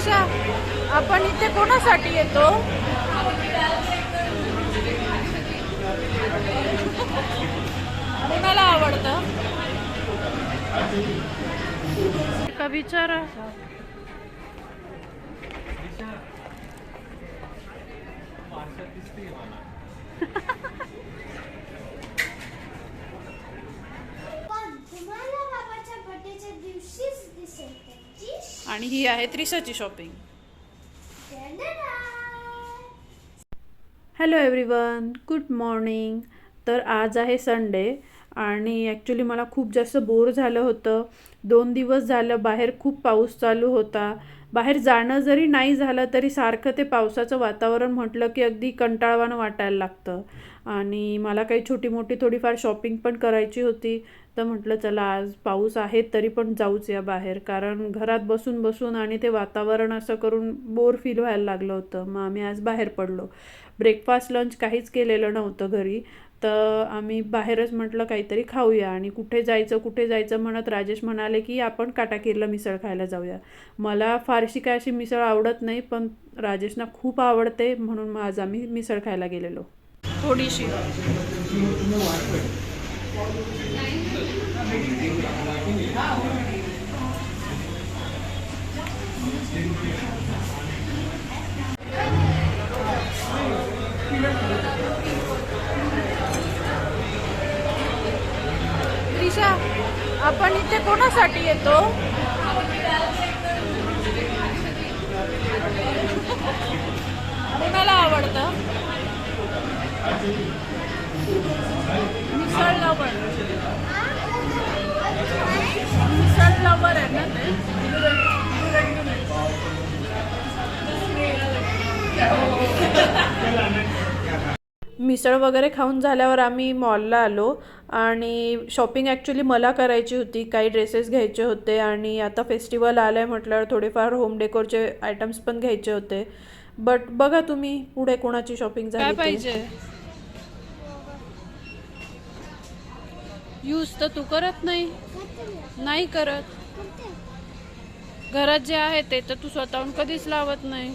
त्रिशा आपण इथे कोणासाठी येतो? कोणाला आवडतं? का विचारा पण तुम्हाला बाबाच्या बर्थडेच्या दिवशीच दिसेल त्यांची आणि ही आहे त्रिशाची shopping hello everyone good morning तर आज आहे संडे आणि ॲक्च्युली मला खूप जास्त बोर झालं होतं. दोन दिवस झालं बाहेर खूप पाऊस चालू होता. बाहेर जाणं जरी नाही झालं तरी सारखं ते पावसाचं वातावरण म्हटलं की अगदी कंटाळवाणं वाटायला लागतं. आणि मला काही छोटी मोठी थोडीफार शॉपिंग पण करायची होती. तर म्हटलं चला आज पाऊस आहे तरी पण जाऊच या बाहेर. कारण घरात बसून बसून आणि ते वातावरण असं करून बोर फील व्हायला लागलं होतं. मग आम्ही आज बाहेर पडलो. ब्रेकफास्ट लंच काहीच केलेलं नव्हतं घरी. तर आम्ही बाहेरच म्हटलं काहीतरी खाऊया आणि कुठे जायचं कुठे जायचं म्हणत राजेश म्हणाले की आपण काटाकीरला मिसळ खायला जाऊया. मला फारशी काय अशी मिसळ आवडत नाही पण राजेशना खूप आवडते म्हणून मग आज आम्ही मिसळ खायला गेलेलो. थोडीशी. आणि ते कोणासाठी येतो? कोणाला आवडतं? मिसळ लवर मिसळ लवर आहे ना ते? मिसळ वगैरे खाऊन झाल्यावर आम्ही मॉलला आलो. आणि शॉपिंग ॲक्च्युली मला करायची होती काही ड्रेसेस घ्यायचे होते आणि आता फेस्टिवल आलं आहे म्हटल्यावर थोडेफार होम डेकोरचे आयटम्स पण घ्यायचे होते. बट बघा तुम्ही पुढे कोणाची शॉपिंग झाली. पाहिजे? यूज तर तू करत नाही. नाही करत. घरात जे आहे ते तर तू स्वतःहून कधीच लावत नाही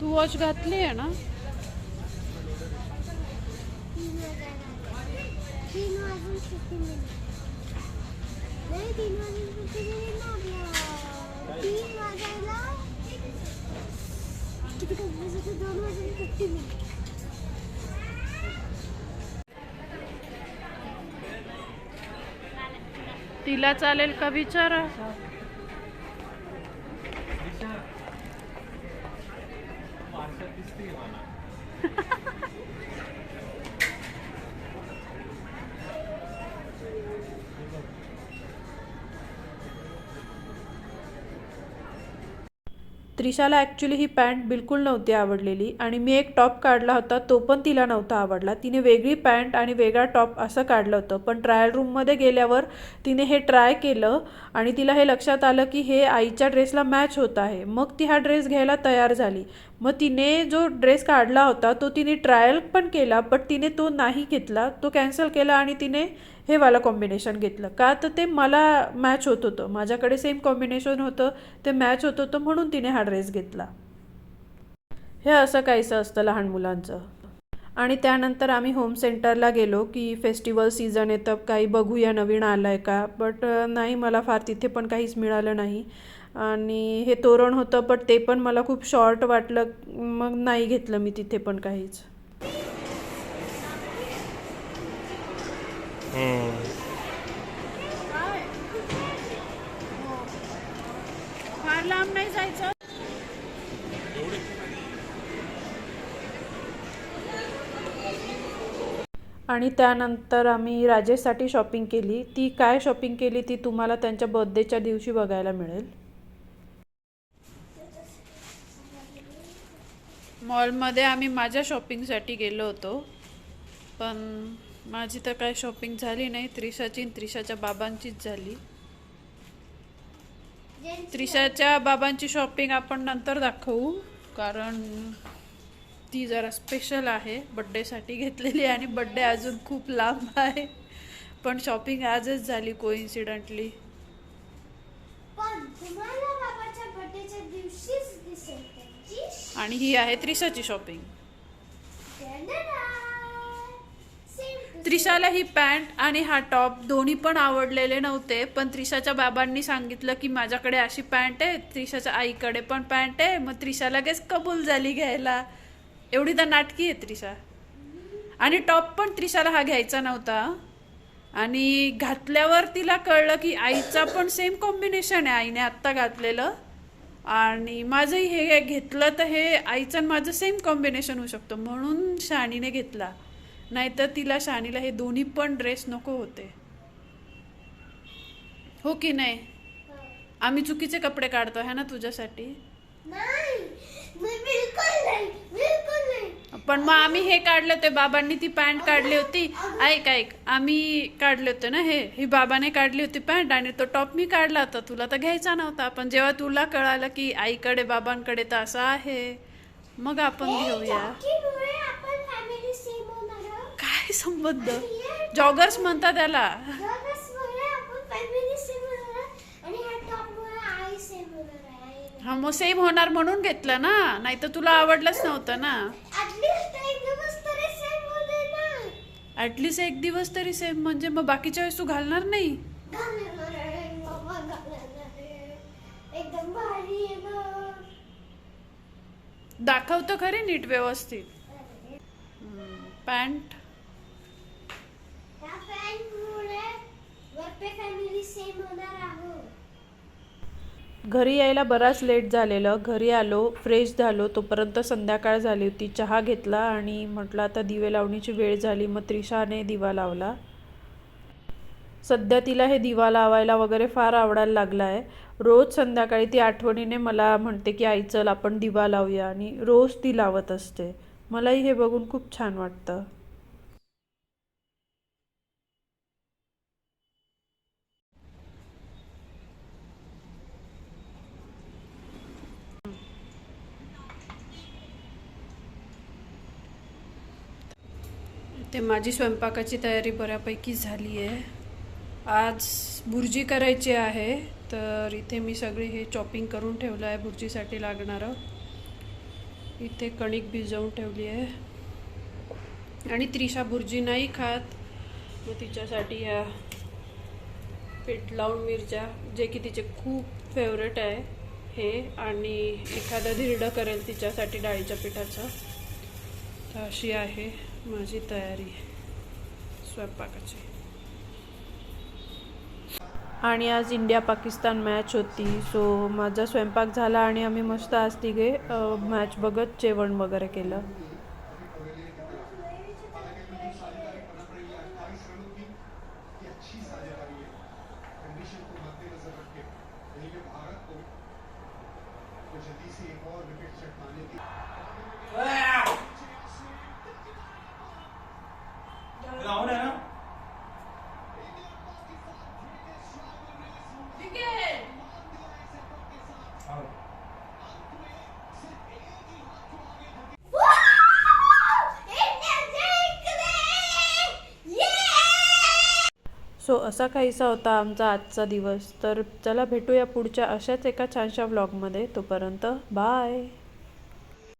तू वॉच घातली आहे ना तीन वाजून किती मिनिट नाही तीन वाजून किती मिनिट ना आपलं तीन वाजायला किती कंपनीज होते वॉच घातली आहे ना तिला चालेल का विचारा? त्रिशाला ॲक्च्युली ही पॅन्ट बिलकुल नव्हती आवडलेली आणि मी एक टॉप काढला होता तो पण तिला नव्हता आवडला. तिने वेगळी पॅन्ट आणि वेगळा टॉप असं काढलं होतं. पण ट्रायल रूममध्ये गेल्यावर तिने हे ट्राय केलं आणि तिला हे लक्षात आलं की हे आईच्या ड्रेसला मॅच होत आहे. मग ती हा ड्रेस घ्यायला तयार झाली. मग तिने जो ड्रेस काढला होता तो तिने ट्रायल पण केला बट तिने तो नाही घेतला. तो कॅन्सल केला आणि तिने हे वाला कॉम्बिनेशन घेतलं. का तर ते मला मॅच होत होतं. माझ्याकडे सेम कॉम्बिनेशन होतं ते मॅच होत होतं म्हणून तिने हा ड्रेस घेतला. हे असं काहीसं असतं लहान मुलांचं. आणि त्यानंतर आम्ही होम सेंटरला गेलो की फेस्टिवल सीझन येतं काही बघूया नवीन आलं आहे का बट नाही मला फार तिथे पण काहीच मिळालं नाही. आणि हे तोरण होतं पण ते पण मला खूप शॉर्ट वाटलं. मग नाही घेतलं मी तिथे पण काहीच. फार लांब नाही जायचं आणि त्यानंतर आम्ही राजेशसाठी शॉपिंग केली. ती काय शॉपिंग केली? ती तुम्हाला त्यांच्या बर्थडेच्या दिवशी बघायला मिळेल. मॉलमध्ये आम्ही माझ्या शॉपिंगसाठी गेलो होतो. पण माझी तर काय शॉपिंग झाली नाही. त्रिशाची त्रिशाच्या बाबांचीच झाली. त्रिशाच्या बाबांची शॉपिंग आपण नंतर दाखवू. कारण ती जरा स्पेशल आहे. बड्डेसाठी घेतलेली आणि बड्डे अजून खूप लांब आहे. पण शॉपिंग आजच झाली कोइन्सिडंटली आणि ही आहे त्रिशाची शॉपिंग त्रिशाला ही पॅन्ट आणि हा टॉप दोन्ही पण आवडलेले नव्हते पण त्रिशाच्या बाबांनी सांगितलं की माझ्याकडे अशी पॅन्ट आहे त्रिशाच्या आईकडे पण पॅन्ट आहे मग त्रिशा लगेच कबूल झाली घ्यायला. एवढी तर नाटकी आहे त्रिशा. आणि टॉप पण त्रिशाला हा घ्यायचा नव्हता. आणि घातल्यावर तिला कळलं की आईचा पण सेम कॉम्बिनेशन आहे आईने आत्ता घातलेलं. आणि माझंही हे घेतलं तर हे आईचं आणि माझं सेम कॉम्बिनेशन होऊ शकतं. म्हणून शाणीने घेतला. नाहीतर तिला शाणीला हे दोन्ही पण ड्रेस नको होते. हो की नाही? आम्ही चुकीचे कपडे काढतो है ना तुझ्यासाठी? नाही मी बिलकुल नाही बिलकुल नाही पण मग आम्ही हे काढले होते बाबांनी ती पॅन्ट काढली होती. ऐक ऐक आम्ही काढले होते ना हे? ही बाबाने काढली होती पॅन्ट आणि तो टॉप मी काढला होता. तुला तर घ्यायचा नव्हता. पण जेव्हा तुला कळालं की आईकडे बाबांकडे तर असं आहे मग आपण घेऊया. काय संबंध? जॉगर्स म्हणतात त्याला जॉगर्समुळे आपण फॅमिली सेम होणार आहोत. आणि ह्या टॉपमुळे आई सेम होणार आहे आई हा मग सेम होणार म्हणून घेतलं ना? नाही तर तुला आवडलंच नव्हतं ना? ऍटलीस्ट एक दिवस तरी सेम म्हणजे मग बाकीच्या वेळेस तू घालणार नाही? दाखवतो खरी नीट व्यवस्थित. पॅन्ट फॅमिली सेम होणार घरी यायला बराच लेट झालेलं. घरी आलो फ्रेश झालो. तोपर्यंत संध्याकाळ झाली होती. चहा घेतला आणि म्हटलं आता दिवे लावणीची वेळ झाली. मग त्रिशाने दिवा लावला. सध्या तिला हे दिवा लावायला वगैरे फार आवडायला लागला आहे रोज संध्याकाळी ती आठवणीने मला म्हणते की आई चल आपण दिवा लावूया. आणि रोज ती लावत असते. मलाही हे बघून खूप छान वाटतं. ते माझी स्वयंपाकाची तयारी बऱ्यापैकी झाली आहे. आज भुर्जी करायची आहे तर इथे मी सगळी हे चॉपिंग करून ठेवलं आहे भुर्जीसाठी लागणारं. इथे कणिक भिजवून ठेवली आहे. आणि त्रिशा भुर्जी नाही खात. मग तिच्यासाठी ह्या पीठ लावून मिरच्या जे की तिचे खूप फेवरेट आहे हे आणि एखादं धिरडं करेल तिच्यासाठी डाळीच्या पिठाचं. तर अशी आहे. माझी तयारी स्वयंपाकाची. आणि आज इंडिया पाकिस्तान मॅच होती. सो माझा स्वयंपाक झाला आणि आम्ही मस्त आज तिघे मॅच बघत जेवण वगैरे केलं. ग्राउंड सो असा काहीसा होता आमचा आजचा दिवस. तर चला भेटूया पुढच्या अशाच एका छानशा व्लॉगमध्ये तोपर्यंत बाय